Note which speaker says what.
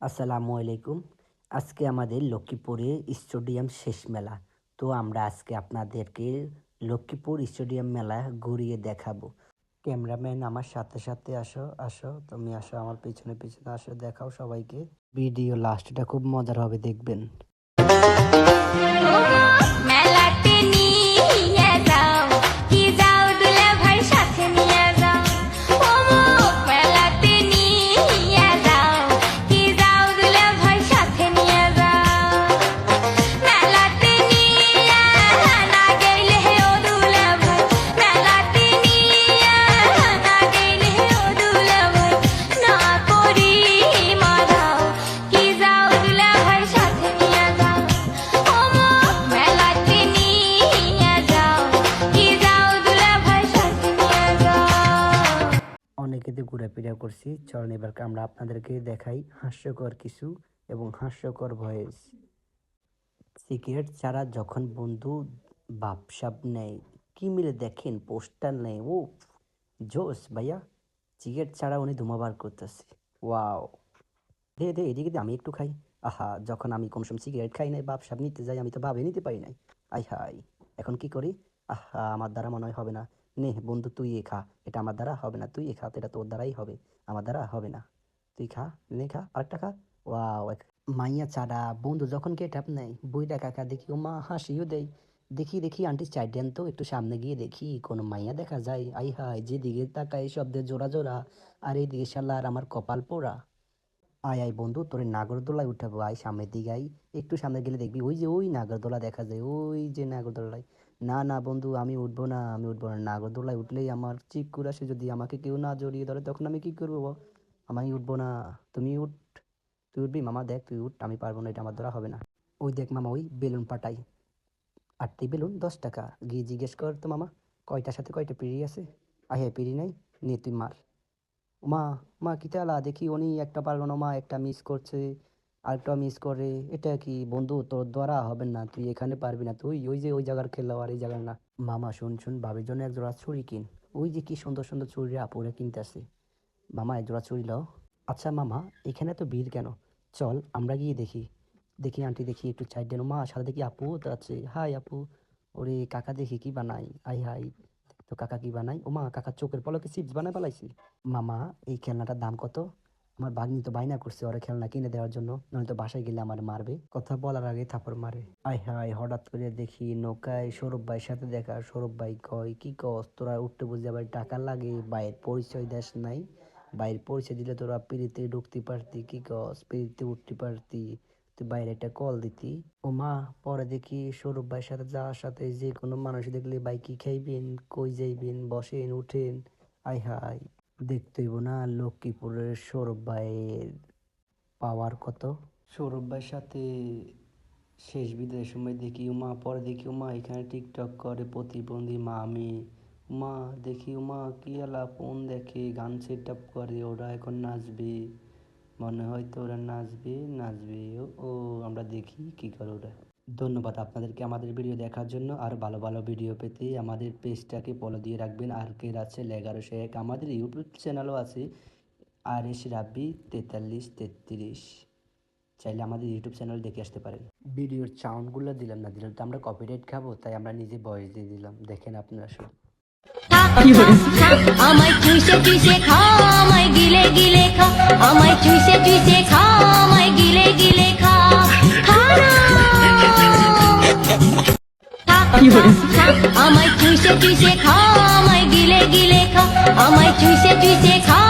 Speaker 1: আসসালামু আলাইকুম। আজকে আমাদের লক্ষ্মীপুরে স্টেডিয়াম শেষ মেলা। তো আমরা আজকে আপনাদেরকে লক্ষ্মীপুর স্টেডিয়াম মেলা ঘুরিয়ে দেখাবো। ক্যামেরাম্যান আমার সাথে সাথে আসো আসো। তুমি আসো আমার পিছনে পিছনে আসো, দেখাও সবাইকে। ভিডিও লাস্টটা খুব মজার হবে, দেখবেন।
Speaker 2: মেলাতে
Speaker 1: ঘোরাফেরা করছি। চলুন এবার আমরা আপনাদেরকে দেখাই হাস্যকর কিছু এবং হাস্যকর ভয়েস। সিগারেট ছাড়া যখন বন্ধু বাপসাপ নেয়, কি মিলে দেখেন? পোস্টার নেই। ও জোস ভাইয়া। সিগারেট ছাড়া উনি ধুমাবার করতেছে। ওয়াও। দে দে, এদিকে আমি একটু খাই। আহা, যখন আমি কোনো সময় সিগারেট খাই নাই, বাপসাপ নিতে যাই, আমি তো ভাবে নিতে পারি নাই। আই হাই এখন কি করি? আহা, আমার দ্বারা মনে হয় হবে না। নে বন্ধু, তুই এ খা। এটা আমার দ্বারা হবে না। তুই এ খা, এটা তোর দ্বারাই হবে। আমার দ্বারা হবে না। তুই খা, নে খা, আরেকটা খা। ওয়াও মাইয়া ছাড়া বন্ধু, যখন কে ট্যাপ নেয় বইটা কাকা দেখি ও মা হাসিও দেয়। দেখি দেখি, আন্টি চাই দেন তো, একটু সামনে গিয়ে দেখি, কোনো মাইয়া দেখা যায়। আই হাই যেদিকে তাকাই শব্দের জোড়া জোড়া। আর এইদিকে শালা আর আমার কপাল পোড়া। আয় আয় বন্ধু, তোর নাগরদোলায় উঠাবো। আয়, সামনের দিকে আয়। একটু সামনে গেলে দেখবি, ওই যে ওই নাগরদোলা দেখা যায়, ওই যে নাগরদোলায়। না না বন্ধু, আমি উঠবো না, আমি উঠবো না। নাগরদোলায় উঠলেই আমার চিকুর আসে যদি আমাকে কেউ না জড়িয়ে ধরে, তখন আমি কি করব? আমি উঠবো না। তুমি উঠ। তুই উঠবি? মামা, দেখ, তুই উঠ, আমি পারব না, এটা আমার দ্বারা হবে না। ওই দেখ মামা, ওই বেলুন পাটাই। আটটি বেলুন, দশ টাকা। গিয়ে জিজ্ঞেস কর তো মামা, কয়টার সাথে কয়টা পিড়ি আছে? আয় হ্যাঁ পিড়ি নাই? নে, তুই মার। মা মা কিতা আলা দেখি, উনি একটা পারল না, মা, একটা মিস করছে। আরেকটা মিস করে। এটা কি বন্ধু, তোর দ্বারা হবে না? তুই এখানে পারবি না। তুই ওই যে ওই জায়গার খেলো আর এই জায়গার না। মামা, শুন শুন, ভাবির জন্য এক জোড়া ছুরি কিন। ওই যে কি সুন্দর সুন্দর চুরি আপুরে কিনতেছে মামা, এক জোড়া চুরি লও। আচ্ছা মামা, এখানে তো ভিড় কেন? চল, আমরা গিয়ে দেখি। দেখি আন্টি দেখি একটু চাই দেন মা, সাথে দেখি আপু তো আছে হাই আপু। ওরে কাকা দেখি কি বানাই? আই হাই তো কাকা কি বানাই? ও মা কাকা চোখের পলকে চিপস বানাই পালাইছি মামা, এই খেলনাটার দাম কত? আমার বাগনি তো বাইনা করছে ওরা খেলনা কিনে দেওয়ার জন্য, নয়তো বাসায় গেলে আমার মারবে। কথা বলার আগে থাপড় মারে। আয় হায়, হঠাৎ করে দেখি নৌকায় সৌরভ ভাইয়ের সাথে দেখা। সৌরভ ভাই কয়, কি কস, তোরা উঠতে বুঝে আবার টাকা লাগে? বাইরের পরিচয় দেশ নাই। বাইরের পরিচয় দিলে তোরা পিড়িতে ঢুকতে পারতি, কি কস? পিড়িতে উঠতে পারতি। তুই বাইরে একটা কল দিতি। ও মা, পরে দেখি সৌরভ ভাইয়ের সাথে যাওয়ার সাথে যে কোনো মানুষ দেখলে ভাই কি খাইবেন, কই যাইবেন, বসেন, উঠেন। আই হাই দেখতে হইব না। লক্ষ্মীপুরের সৌরভ ভাইয়ের পাওয়ার কত? সৌরভ ভাইয়ের সাথে শেষ বিদায়ের সময় দেখি উমা, পরে দেখি উমা, এখানে টিকটক করে প্রতিবন্ধী মা আমি উমা, দেখি উমা, কি আলা ফোন দেখে, গান সেট আপ করে, ওরা এখন নাচবে। মনে হয় তো ওরা নাচবে নাচবে। ও- ও, আমরা দেখি কি করে ওরা। ধন্যবাদ আপনাদেরকে আমাদের ভিডিও দেখার জন্য। আর ভালো ভালো ভিডিও পেতে আমাদের পেজটাকে ফলো দিয়ে রাখবেন। আর কে আছে? এগারোশো এক আমাদের ইউটিউব চ্যানেলও আছে। আর এস রাব্বি তেতাল্লিশ তেত্রিশ। চাইলে আমাদের ইউটিউব চ্যানেল দেখে আসতে পারেন। ভিডিওর সাউন্ডগুলো দিলাম না, দিলাম তো আমরা কপিরাইট খাব, তাই আমরা নিজে ভয়েস দিয়ে দিলাম। দেখেন আপনারা শুধু
Speaker 2: আমায় আমায় গিলে গিলে আমায় আমায় আমায় চুষে চুষে খা আমায় গিলে গিলে খা আমায় চুষে চুষে খা